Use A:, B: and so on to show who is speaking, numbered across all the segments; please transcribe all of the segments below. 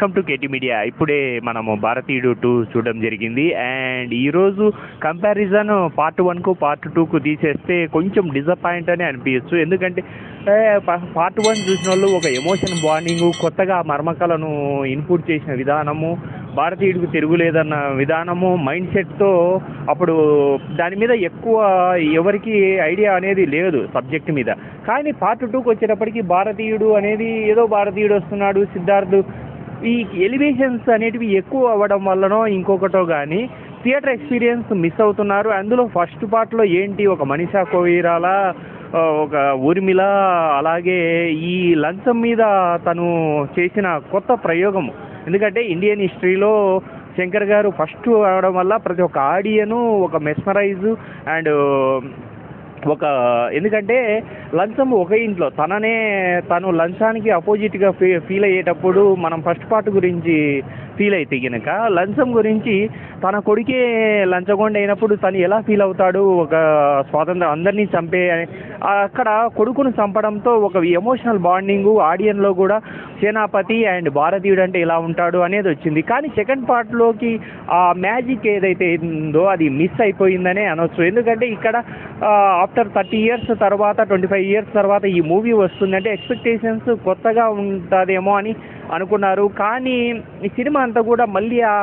A: Welcome to KT media ఇప్పుడే మనము భారతీయుడు టూ చూడడం జరిగింది. అండ్ ఈరోజు కంపారిజన్ పార్ట్ వన్కు పార్ట్ టూకు తీసేస్తే కొంచెం డిసప్పాయింట్ అని అనిపించచ్చు ఎందుకంటే పార్ట్ వన్ చూసిన వాళ్ళు ఒక ఎమోషన్ బాండింగ్ కొత్తగా మర్మకలను ఇన్పుట్ చేసిన విధానము భారతీయుడికి తిరుగులేదన్న విధానము మైండ్ సెట్తో అప్పుడు దాని మీద ఎక్కువ ఎవరికి ఐడియా అనేది లేదు సబ్జెక్ట్ మీద. కానీ పార్ట్ టూకి వచ్చేటప్పటికి భారతీయుడు అనేది ఏదో భారతీయుడు వస్తున్నాడు సిద్ధార్థ్ ఈ ఎలివేషన్స్ అనేటివి ఎక్కువ అవ్వడం వల్లనో ఇంకొకటో కానీ థియేటర్ ఎక్స్పీరియన్స్ మిస్ అవుతున్నారు. అందులో ఫస్ట్ పార్ట్లో ఏంటి? ఒక మనిషా కోయిరాల? ఒక ఊర్మిళ? అలాగే ఈ లంచం మీద తను చేసిన కొత్త ప్రయోగం. ఎందుకంటే ఇండియన్ హిస్టరీలో శంకర్ గారు ఫస్ట్ అవడం వల్ల ప్రతి ఒక్క ఆడియను ఒక మెస్మరైజ్ అండ్ ఒక ఎందుకంటే లంచం ఒక ఇంట్లో. తననే తను లంచానికి అపోజిట్గా ఫీ ఫీల్ అయ్యేటప్పుడు మనం ఫస్ట్ పార్ట్ గురించి ఫీల్ అయితే కనుక లంచం గురించి తన కొడుకే లంచగొండ అయినప్పుడు తను ఎలా ఫీల్ అవుతాడు? ఒక స్వాతంత్రం అందరినీ చంపే అక్కడ కొడుకును చంపడంతో ఒక ఎమోషనల్ బాండింగ్ ఆడియన్లో కూడా సేనాపతి అండ్ భారతీయుడు అంటే ఇలా ఉంటాడు అనేది వచ్చింది. కానీ సెకండ్ పార్ట్లోకి ఆ మ్యాజిక్ ఏదైతే ఉందో అది మిస్ అయిపోయిందనే అనొచ్చు. ఎందుకంటే ఇక్కడ ఆఫ్టర్ థర్టీ ఇయర్స్ తర్వాత ట్వంటీ ఫైవ్ ఇయర్స్ తర్వాత ఈ మూవీ వస్తుందంటే ఎక్స్పెక్టేషన్స్ కొత్తగా ఉంటుందేమో అని అనుకున్నారు. కానీ ఈ సినిమా అంతా కూడా మళ్ళీ ఆ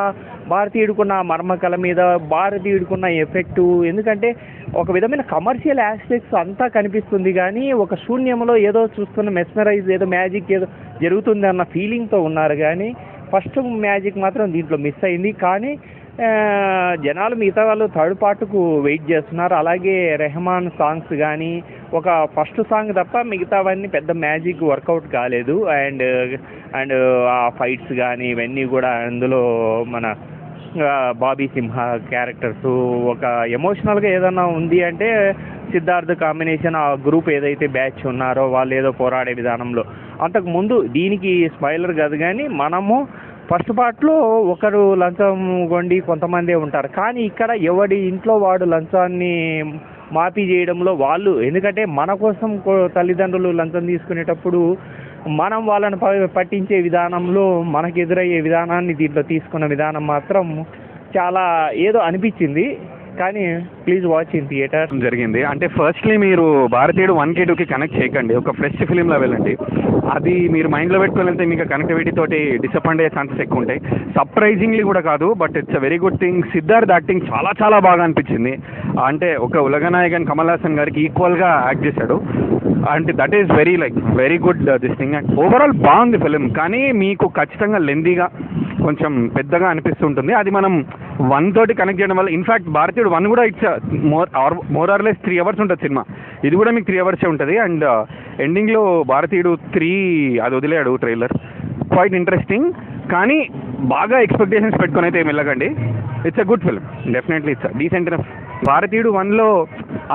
A: భారతీయుడికున్న మర్మకల మీద భారతీయుడికున్న ఎఫెక్టు ఎందుకంటే ఒక విధమైన కమర్షియల్ ఆస్పెక్ట్స్ అంతా కనిపిస్తుంది. కానీ ఒక శూన్యంలో ఏదో చూస్తున్న మెస్మరైజ్ ఏదో మ్యాజిక్ ఏదో జరుగుతుంది అన్న ఫీలింగ్తో ఉన్నారు. కానీ ఫస్ట్ మ్యాజిక్ మాత్రం దీంట్లో మిస్ అయింది. కానీ జనాలు మిగతా వాళ్ళు థర్డ్ పార్ట్కు వెయిట్ చేస్తున్నారు. అలాగే రెహమాన్ సాంగ్స్ కానీ ఒక ఫస్ట్ సాంగ్ తప్ప మిగతావన్నీ పెద్ద మ్యాజిక్ వర్కౌట్ కాలేదు. అండ్ అండ్ ఆ ఫైట్స్ కానీ ఇవన్నీ కూడా అందులో మన బాబీ సింహ క్యారెక్టర్స్ ఒక ఎమోషనల్గా ఏదన్నా ఉంది అంటే సిద్ధార్థ్ కాంబినేషన్ ఆ గ్రూప్ ఏదైతే బ్యాచ్ ఉన్నారో వాళ్ళు ఏదో పోరాడే విధానంలో. అంతకు ముందు దీనికి స్పాయిలర్ కాదు కానీ మనము ఫస్ట్ పార్ట్లో ఒకరు లంచం కొండి కొంతమందే ఉంటారు. కానీ ఇక్కడ ఎవడి ఇంట్లో వాడు లంచాన్ని మాఫీ చేయడంలో వాళ్ళు ఎందుకంటే మన కోసం తల్లిదండ్రులు లంచం తీసుకునేటప్పుడు మనం వాళ్ళని ప- పట్టించే విధానంలో మనకు ఎదురయ్యే విధానాన్ని దీంట్లో తీసుకున్న విధానం మాత్రం చాలా ఏదో అనిపించింది. కానీ ప్లీజ్ వాచ్ ఇన్ థియేటర్
B: జరిగింది? అంటే ఫస్ట్లీ మీరు భారతీయుడు వన్ కే టూకి కనెక్ట్ చేయకండి. ఒక ఫ్రెష్ ఫిలింలో వెళ్ళండి. అది మీరు మైండ్లో పెట్టుకొని వెళ్తే మీకు కనెక్టివిటీ తోటి డిసప్పాయింట్ అయ్యే ఛాన్సెస్ ఎక్కువ ఉంటాయి. సర్ప్రైజింగ్లీ కూడా కాదు but it's a very good thing Siddharth acting చాలా చాలా బాగా అనిపించింది. అంటే ఒక ఉలగనాయకన్ కమల్ హాసన్ గారికి ఈక్వల్గా యాక్ట్ చేశాడు. అంటే that is very like very good this thing and overall బాగుంది ఫిలిం కానీ మీకు ఖచ్చితంగా లెందీగా కొంచెం పెద్దగా అనిపిస్తుంటుంది. అది మనం వన్ తోటి కనెక్ట్ చేయడం వల్ల ఇన్ఫాక్ట్ భారతీయుడు వన్ కూడా it's more or more or less three hours ఉంటుంది సినిమా. ఇది కూడా మీకు త్రీ అవర్సే ఉంటుంది. అండ్ ఎండింగ్లో uh, భారతీయుడు త్రీ అది వదిలేడు ట్రైలర్ క్వైట్ ఇంట్రెస్టింగ్ కానీ బాగా ఎక్స్పెక్టేషన్స్ పెట్టుకొని అయితే ఏమి వెళ్ళకండి. It's a good film definitely it's decent Bharateeyudu వన్లో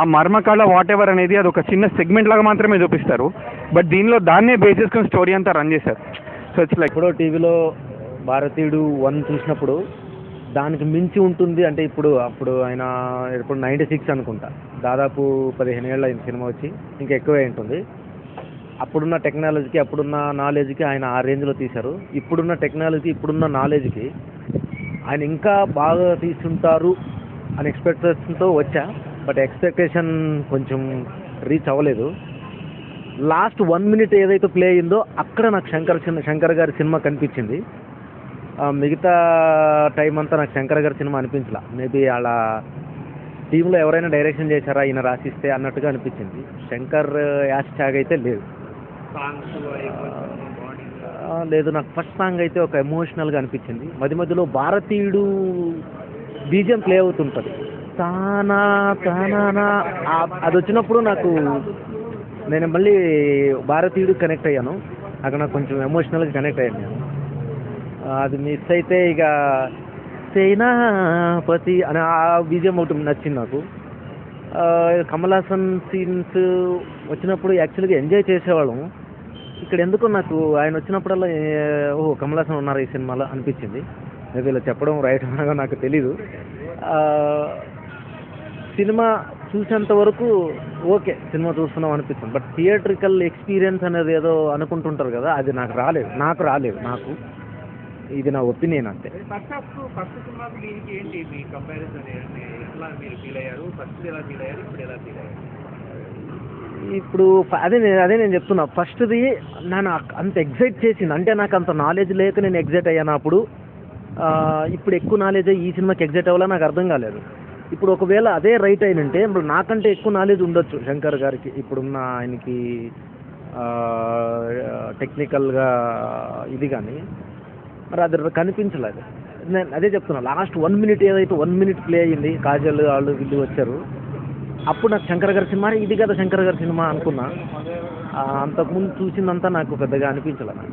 B: ఆ మర్మకళ వాట్ ఎవర్ అనేది అది ఒక చిన్న సెగ్మెంట్ లాగా మాత్రమే చూపిస్తారు. బట్ దీనిలో దాన్నే బేస్ చేసుకుని స్టోరీ అంతా రన్ చేశారు. సో ఇట్స్ లైక్
C: ఎప్పుడో టీవీలో భారతీయుడు వన్ చూసినప్పుడు దానికి మించి ఉంటుంది అంటే ఇప్పుడు అప్పుడు ఆయన ఇప్పుడు నైంటీ సిక్స్ అనుకుంటా. దాదాపు పదిహేను ఏళ్ళ ఆయన సినిమా వచ్చి ఇంకా ఎక్కువే ఉంటుంది. అప్పుడున్న టెక్నాలజీకి అప్పుడున్న నాలెడ్జ్కి ఆయన ఆ రేంజ్లో తీశారు. ఇప్పుడున్న టెక్నాలజీ ఇప్పుడున్న నాలెడ్జ్కి ఆయన ఇంకా బాగా తీసుంటారు అని ఎక్స్పెక్టేషన్తో వచ్చా. బట్ ఎక్స్పెక్టేషన్ కొంచెం రీచ్ అవ్వలేదు. లాస్ట్ వన్ మినిట్ ఏదైతే ప్లే అయిందో అక్కడ నాకు శంకర్ చిన్న శంకర్ గారి సినిమా కనిపించింది. మిగతా టైం అంతా నాకు శంకర్ గారి సినిమా అనిపించలా. మేబీ అలా టీంలో ఎవరైనా డైరెక్షన్ చేశారా ఈయన రాసిస్తే అన్నట్టుగా అనిపించింది. శంకర్ యాష్ ట్యాగ్ అయితే లేదు. లేదు నాకు ఫస్ట్ సాంగ్ అయితే ఒక ఎమోషనల్గా అనిపించింది. మధ్య మధ్యలో భారతీయుడు బీజియం ప్లే అవుతుంటుంది. తానా తానా అది వచ్చినప్పుడు నాకు నేను మళ్ళీ భారతీయుడు కనెక్ట్ అయ్యాను. అక్కడ నాకు కొంచెం ఎమోషనల్గా కనెక్ట్ అయ్యాను నేను. అది మిస్ అయితే ఇక సేనాపతి అని ఆ బీజియం ఒకటి నచ్చింది నాకు. కమల్ హాసన్ సీన్స్ వచ్చినప్పుడు యాక్చువల్గా ఎంజాయ్ చేసేవాళ్ళం. ఇక్కడ ఎందుకో నాకు ఆయన వచ్చినప్పుడల్లా ఓహో కమల్ హాసన్ ఉన్నారు ఈ సినిమాలో అనిపించింది. మేబీ ఇలా చెప్పడం రైట్ అనగా నాకు తెలీదు. సినిమా చూసేంత వరకు ఓకే సినిమా చూస్తున్నాం అనిపిస్తుంది. బట్ థియేట్రికల్ ఎక్స్పీరియన్స్ అనేది ఏదో అనుకుంటుంటారు కదా అది నాకు రాలేదు. నాకు రాలేదు నాకు. ఇది నా ఒపీనియన్ అంతే.
A: ఫస్ట్ హాఫ్ ఫస్ట్ సినిమాకి దీనికి ఏంటి మీ కంపారిజన్ ఎట్లా మీరు ఫీల్ అయ్యారు? ఫస్ట్ ఎలా ఫీల్ అయ్యారు? ఇప్పుడు ఎలా ఫీల్ అయ్యారు?
C: ఇప్పుడు ఫ- అదే నేను అదే నేను చెప్తున్నా. ఫస్ట్ది నన్ను అంత ఎగ్జైట్ చేసింది. అంటే నాకు అంత నాలెడ్జ్ లేక నేను ఎగ్జైట్ అయ్యాను అప్పుడు. ఇప్పుడు ఎక్కువ నాలెడ్జ్ అయ్యి ఈ సినిమాకి ఎగ్జైట్ అవ్వాలా నాకు అర్థం కాలేదు. ఇప్పుడు ఒకవేళ అదే రైట్ అయినంటే ఇప్పుడు నాకంటే ఎక్కువ నాలెడ్జ్ ఉండొచ్చు శంకర్ గారికి. ఇప్పుడున్న ఆయనకి టెక్నికల్గా ఇది కానీ. మరి అది కనిపించలేదు. నేను అదే చెప్తున్నా లాస్ట్ వన్ మినిట్ ఏదైతే వన్ మినిట్ ప్లే అయ్యింది కాజల్ వాళ్ళు వీళ్ళు వచ్చారు అప్పుడు నాకు శంకర్ గారి సినిమా ఇది కదా శంకర్ గారి సినిమా అనుకున్నా. అంతకుముందు చూసిందంతా నాకు పెద్దగా అనిపించలేదు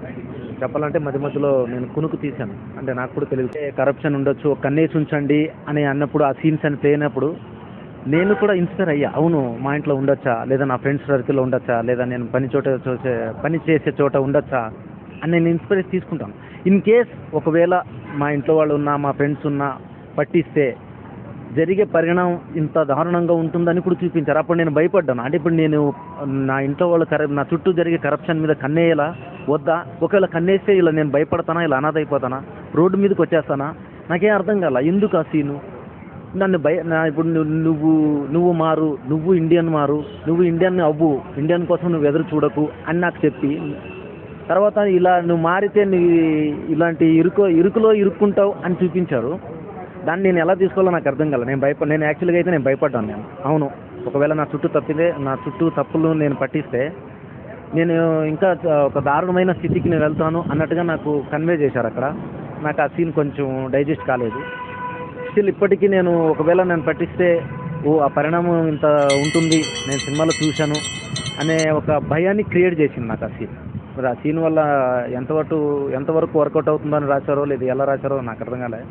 C: చెప్పాలంటే మధ్య మధ్యలో నేను కునుకు తీశాను. అంటే నాకు కూడా తెలియదు. కరప్షన్ ఉండొచ్చు కన్నేసి ఉంచండి అని అన్నప్పుడు ఆ సీన్స్ అని ప్లే అయినప్పుడు నేను కూడా ఇన్స్పైర్ అయ్యా. అవును మా ఇంట్లో ఉండొచ్చా? లేదా నా ఫ్రెండ్స్ సర్కిల్లో ఉండొచ్చా? లేదా నేను పని చోట చూసే పని చేసే చోట ఉండొచ్చా? అని నేను ఇన్స్పిరేషన్ తీసుకుంటాను. ఇన్ కేస్ ఒకవేళ మా ఇంట్లో వాళ్ళు ఉన్నా మా ఫ్రెండ్స్ ఉన్నా పట్టిస్తే జరిగే పరిణామం ఇంత దారుణంగా ఉంటుందని కూడా చూపించారు. అప్పుడు నేను భయపడ్డాను. అంటే ఇప్పుడు నేను నా ఇంట్లో వాళ్ళు కర నా చుట్టూ జరిగే కరప్షన్ మీద కన్నేయాలా? వద్దా? ఒకవేళ కన్నేస్తే ఇలా నేను భయపడతానా? ఇలా అనాథ అయిపోతానా? రోడ్డు మీదకి వచ్చేస్తానా? నాకేం అర్థం కాల? ఎందుకు ఆ సీను? నన్ను భయ నా ఇప్పుడు నువ్వు నువ్వు నువ్వు మారు నువ్వు ఇండియన్ మారు నువ్వు ఇండియన్ అవ్వు ఇండియన్ కోసం నువ్వు ఎదురు చూడకు అని నాకు చెప్పి తర్వాత ఇలా నువ్వు మారితే నీ ఇలాంటి ఇరుకు ఇరుకులో ఇరుక్కుంటావు అని చూపించారు. దాన్ని నేను ఎలా తీసుకోవాలో నాకు అర్థం కాలేదు నేను భయపడ నేను యాక్చువల్గా అయితే నేను భయపడ్డాను నేను. అవును. ఒకవేళ నా చుట్టూ తప్పితే నా చుట్టూ తప్పులు నేను పట్టిస్తే నేను ఇంకా ఒక దారుణమైన స్థితికి నేను వెళ్తాను అన్నట్టుగా నాకు కన్వే చేశారు అక్కడ. నాకు ఆ సీన్ కొంచెం డైజెస్ట్ కాలేదు. స్టిల్ ఇప్పటికీ నేను ఒకవేళ నేను పట్టిస్తే ఓ ఆ పరిణామం ఇంత ఉంటుంది నేను సినిమాలో చూశాను అనే ఒక భయాన్ని క్రియేట్ చేసింది నాకు ఆ సీన్ మరి ఆ సీన్ వల్ల ఎంతవరకు ఎంతవరకు వర్కౌట్ అవుతుందని రాశారో లేదు ఎలా రాశారో నాకు అర్థం కాలే.